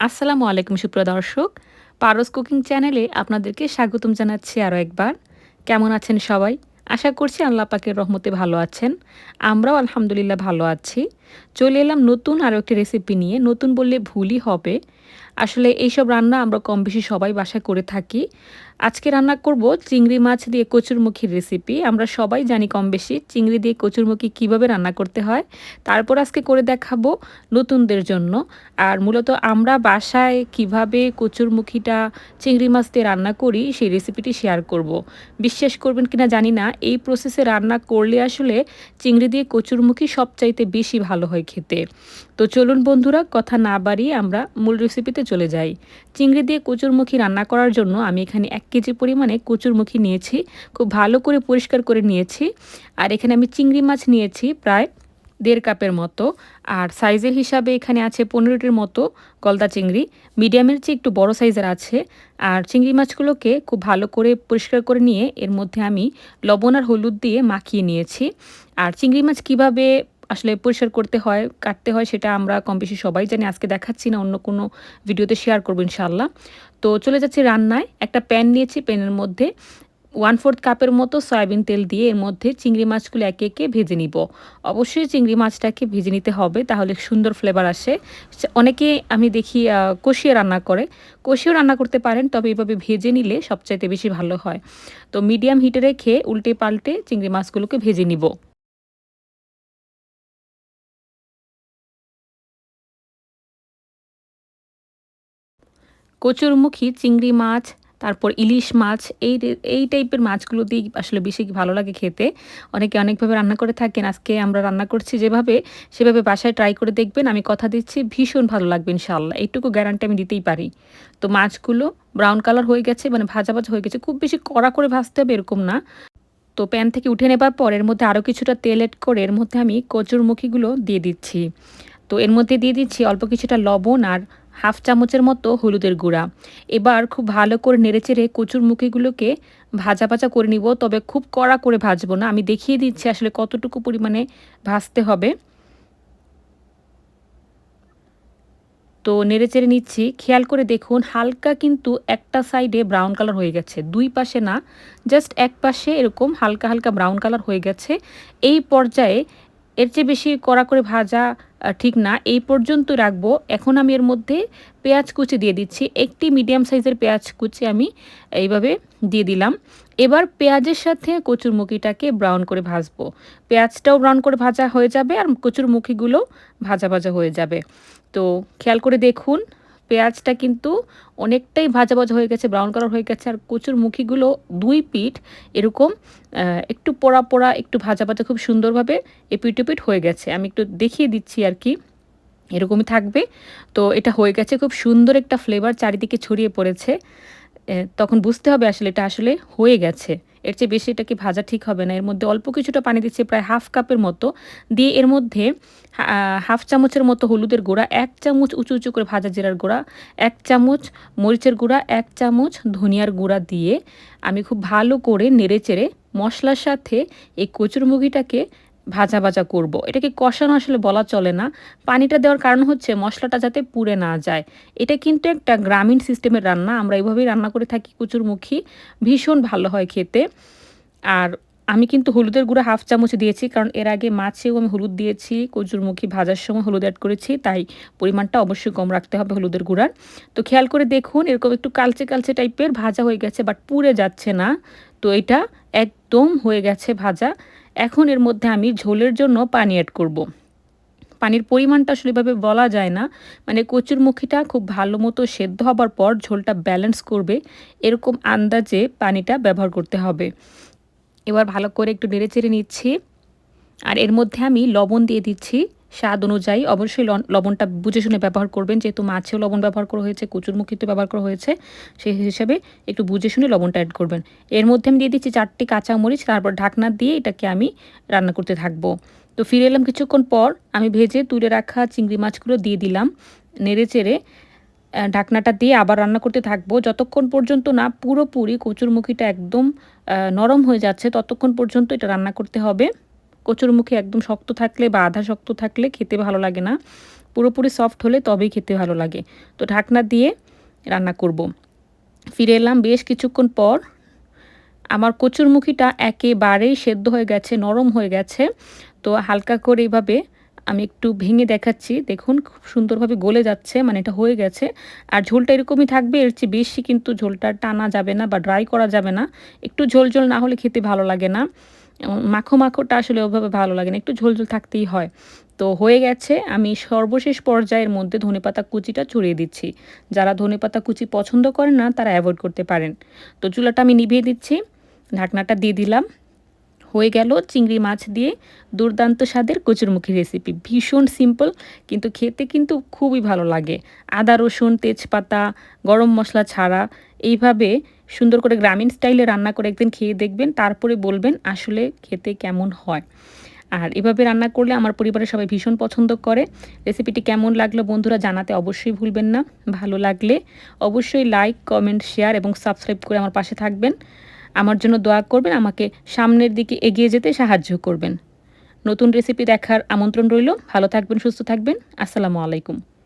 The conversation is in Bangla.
আসসালামু আলাইকুম, সুপ্রিয় দর্শক। পারস কুকিং চ্যানেলে আপনাদেরকে স্বাগতম জানাচ্ছি আরও একবার। কেমন আছেন সবাই? আশা করছি আল্লাহ পাকের রহমতে ভালো আছেন। আমরাও আলহামদুলিল্লাহ ভালো আছি। চলে এলাম নতুন আরও একটি রেসিপি নিয়ে। নতুন বললে ভুলই হবে। আসলে এইসব রান্না আমরা কম বেশি সবাই বাসায় করে থাকি। আজকে রান্না করব চিংড়ি মাছ দিয়ে কচুরমুখীর রেসিপি আমরা সবাই জানি কম বেশি চিংড়ি দিয়ে কচুরমুখী কীভাবে রান্না করতে হয়। তারপর আজকে করে দেখাবো নতুনদের জন্য। আর মূলত আমরা বাসায় কীভাবে কচুরমুখীটা চিংড়ি মাছ দিয়ে রান্না করি সেই রেসিপিটি শেয়ার করব। বিশ্বাস করবেন কিনা জানি না, এই প্রসেসে রান্না করলে আসলে চিংড়ি দিয়ে কচুরমুখী সবচাইতে বেশি ভালো হয় খেতে। তো চলুন বন্ধুরা, কথা না বাড়িয়ে আমরা মূল রেসিপিতে চলে যাই। চিংড়ি দিয়ে কচুরমুখী রান্না করার জন্য আমি এখানে এক কেজি পরিমাণে কচুরমুখী নিয়েছি, খুব ভালো করে পরিষ্কার করে নিয়েছি। আর এখানে আমি চিংড়ি মাছ নিয়েছি প্রায় দেড় কাপের মতো। আর সাইজের হিসাবে এখানে আছে পনেরোটির মতো গলদা চিংড়ি। মিডিয়ামের চেয়ে একটু বড় সাইজের আছে। আর চিংড়ি মাছগুলোকে খুব ভালো করে পরিষ্কার করে নিয়ে এর মধ্যে আমি লবণ আর হলুদ দিয়ে মাখিয়ে নিয়েছি। আর চিংড়ি মাছ কীভাবে আসলে পরিষ্কার করতে হয়, কাটতে হয়, সেটা আমরা কম বেশি সবাই জানি। আজকে দেখাচ্ছি না, অন্য কোনো ভিডিওতে শেয়ার করব ইনশাল্লাহ তো চলে যাচ্ছি রান্নায়। একটা প্যান নিয়েছি প্যানের মধ্যে ওয়ান ফোর্থ কাপের মতো সয়াবিন তেল দিয়ে এর মধ্যে চিংড়ি মাছগুলো একে একে ভেজে নিব। অবশ্যই চিংড়ি মাছটাকে ভেজে নিতে হবে, তাহলে সুন্দর ফ্লেভার আসে। অনেকে আমি দেখি কষিয়ে রান্না করে। কষিয়েও রান্না করতে পারেন, তবে এইভাবে ভেজে নিলে সবচাইতে বেশি ভালো হয়। তো মিডিয়াম হিটে রেখে উল্টে পাল্টে চিংড়ি মাছগুলোকে ভেজে নিব। কচুরমুখী, চিংড়ি মাছ, তারপর ইলিশ মাছ, এই এই টাইপের মাছগুলো দিয়ে আসলে বেশি ভালো লাগে খেতে। অনেকে অনেকভাবে রান্না করে থাকেন। আজকে আমরা রান্না করছি যেভাবে, সেভাবে বাসায় ট্রাই করে দেখবেন। আমি কথা দিচ্ছি, ভীষণ ভালো লাগবে ইনশাল্লাহ এইটুকু গ্যারান্টি আমি দিতেই পারি। তো মাছগুলো ব্রাউন কালার হয়ে গেছে মানে ভাজা ভাজা হয়ে গেছে। খুব বেশি কড়া করে ভাজতে হবে এরকম না। তো প্যান থেকে উঠে নেবার পর এর মধ্যে আরও কিছুটা তেল এড করে এর মধ্যে আমি কচুরমুখীগুলো দিয়ে দিচ্ছি। তো এর মধ্যে দিয়ে দিচ্ছি অল্প কিছুটা লবণ আর হাফ চামচের মতো হলুদের গুঁড়া। এবার খুব ভালো করে নেড়েচেড়ে কচুর মুখিগুলোকে ভাজা ভাজা করে নিব, তবে খুব কড়া করে ভাজবো না। আমি দেখিয়ে দিচ্ছি আসলে কতটুকু পরিমাণে ভাজতে হবে। তো নেড়ে চেড়ে নিচ্ছি। খেয়াল করে দেখুন, হালকা কিন্তু একটা সাইডে ব্রাউন কালার হয়ে গেছে। দুই পাশে না, জাস্ট এক পাশে এরকম হালকা হালকা ব্রাউন কালার হয়ে গেছে। এই পর্যায়ে এর চেয়ে বেশি কড়া করে ভাজা ঠিক না। এই পর্যন্ত রাখব। এখন আমি এর মধ্যে পেঁয়াজ কুচি দিয়ে দিচ্ছি। একটি মিডিয়াম সাইজের পেঁয়াজ কুচি আমি এইভাবে দিয়ে দিলাম। এবার পেঁয়াজের সাথে কচুরমুখিটাকে ব্রাউন করে ভাজবো। পেঁয়াজটাও ব্রাউন করে ভাজা হয়ে যাবে আর কচুরমুখিগুলো ভাজা ভাজা হয়ে যাবে। তো খেয়াল করে দেখুন পেঁয়াজটা কিন্তু অনেকটাই ভাজা ভাজা হয়ে গেছে ব্রাউন কালার হয়ে গেছে, আর কচুর মুখিগুলো দুই পিঠ এরকম একটু পোড়া পোড়া, একটু ভাজা ভাজা খুব সুন্দরভাবে এপিট এপিট হয়ে গেছে। আমি একটু দেখিয়ে দিচ্ছি আর কি, এরকমই থাকবে। তো এটা হয়ে গেছে, খুব সুন্দর একটা ফ্লেভার চারিদিকে ছড়িয়ে পড়েছে। তখন বুঝতে হবে আসলে এটা আসলে হয়ে গেছে। এর চেয়ে বেশি এটাকে ভাজা ঠিক হবে না। এর মধ্যে অল্প কিছুটা পানি দিচ্ছে, প্রায় হাফ কাপের মতো। দিয়ে এর মধ্যে হাফ চামচের মতো হলুদের গুঁড়া, এক চামচ উঁচু উঁচু করে ভাজা জিরার গুঁড়া, এক চামচ মরিচের গুঁড়া, এক চামচ ধনিয়ার গুঁড়া দিয়ে আমি খুব ভালো করে নেড়ে চেড়ে মশলার সাথে এই কচুরমুখিটাকে ভাজা ভাজা করব। এটাকে কষানো আসলে বলা চলে না। পানিটা দেওয়ার কারণ হচ্ছে মশলাটা যাতে পুড়ে না যায়। এটা কিন্তু একটা গ্রামীণ সিস্টেমের রান্না। আমরা এইভাবেই রান্না করে থাকি কচুরমুখী। ভীষণ ভালো হয় খেতে। আর আমি কিন্তু হলুদের গুঁড়া হাফ চামচ দিয়েছি, কারণ এর আগে মাছেও আমি হলুদ দিয়েছি। কচুরমুখী ভাজার সময় হলুদ অ্যাড করেছি, তাই পরিমাণটা অবশ্যই কম রাখতে হবে হলুদের গুঁড়ার। তো খেয়াল করে দেখুন, এরকম একটু কালচে কালচে টাইপের ভাজা হয়ে গেছে বাট পুড়ে যাচ্ছে না। তো এটা একদম হয়ে গেছে ভাজা। এখন এর মধ্যে আমি ঝোলের জন্য পানি অ্যাড করব। পানির পরিমাণটা আসলে এভাবে বলা যায় না। মানে কচুর মুখিটা খুব ভালো মতো সেদ্ধ হবার পর ঝোলটা ব্যালেন্স করবে। এরকম আন্দাজে পানিটা ব্যবহার করতে হবে। এবার ভালো করে একটু নেড়ে চেড়ে নিচ্ছি। আর এর মধ্যে আমি লবণ দিয়ে দিচ্ছি। স্বাদ অনুযায়ী অবশ্যই লবণটা বুঝে শুনে ব্যবহার করবেন। যেহেতু মাছেও লবণ ব্যবহার করা হয়েছে কচুরমুখিতে ব্যবহার করা হয়েছে, সেই হিসাবে একটু বুঝে শুনে লবণটা অ্যাড করবেন। এর মধ্যে আমি দিয়ে দিচ্ছি চারটি কাঁচামরিচ, তারপর ঢাকনা দিয়ে এটাকে আমি রান্না করতে থাকব। তো ফিরে এলাম কিছুক্ষণ পর, আমি ভেজে তুলে রাখা চিংড়ি মাছগুলো দিয়ে দিলাম। নেড়ে চেড়ে ঢাকনাটা দিয়ে আবার রান্না করতে থাকব। যতক্ষণ পর্যন্ত না পুরোপুরি কচুরমুখিটা একদম নরম হয়ে যাচ্ছে, ততক্ষণ পর্যন্ত এটা রান্না করতে হবে। কচুরমুখী একদম শক্ত থাকলে বা আধা শক্ত থাকলে খেতে ভালো লাগে না। পুরোপুরি সফট হলে তবেই খেতে ভালো লাগে। তো ঢাকনা দিয়ে রান্না করব। ফিরে এলাম বেশ কিছুক্ষণ পর। আমার কচুরমুখিটা একেবারেই সেদ্ধ হয়ে গেছে, নরম হয়ে গেছে। তো হালকা করে এভাবে আমি একটু ভেঙে দেখাচ্ছি। দেখুন, খুব সুন্দরভাবে গলে যাচ্ছে মানে এটা হয়ে গেছে। আর ঝোলটা এরকমই থাকবে, এর চেয়ে বেশি কিন্তু ঝোলটা টানা যাবে না বা ড্রাই করা যাবে না। একটু ঝোল ঝোল না হলে খেতে ভালো লাগে না। মাখো মাখোটা আসলে ওভাবে ভালো লাগে না, একটু ঝোল ঝোল থাকতেই হয়। তো হয়ে গেছে, আমি সর্বশেষ পর্যায়ের মধ্যে ধনেপাতা কুচিটা ছড়িয়ে দিচ্ছি। যারা ধনেপাতা কুচি পছন্দ করেন না, তারা অ্যাভয়েড করতে পারেন। তো চুলাটা আমি নিভিয়ে দিচ্ছি, ঢাকনাটা দিয়ে দিলাম। হয়ে গেল চিংড়ি মাছ দিয়ে দুর্দান্ত স্বাদের কচুরমুখী রেসিপি ভীষণ সিম্পল কিন্তু খেতে কিন্তু খুবই ভালো লাগে। আদা, রসুন, তেজপাতা, গরম মশলা ছাড়া এইভাবে সুন্দর করে গ্রামীণ স্টাইলে রান্না করে একদিন খেয়ে দেখবেন, তারপরে বলবেন আসলে খেতে কেমন হয়। আর এভাবে রান্না করলে আমার পরিবারের সবাই ভীষণ পছন্দ করে। রেসিপিটি কেমন লাগল বন্ধুরা জানাতে অবশ্যই ভুলবেন না। ভালো লাগলে অবশ্যই লাইক, কমেন্ট, শেয়ার এবং সাবস্ক্রাইব করে আমার পাশে থাকবেন। আমার জন্য দোয়া করবেন, আমাকে সামনের দিকে এগিয়ে যেতে সাহায্য করবেন। নতুন রেসিপি দেখার আমন্ত্রণ রইল। ভালো থাকবেন, সুস্থ থাকবেন। আসসালামু আলাইকুম।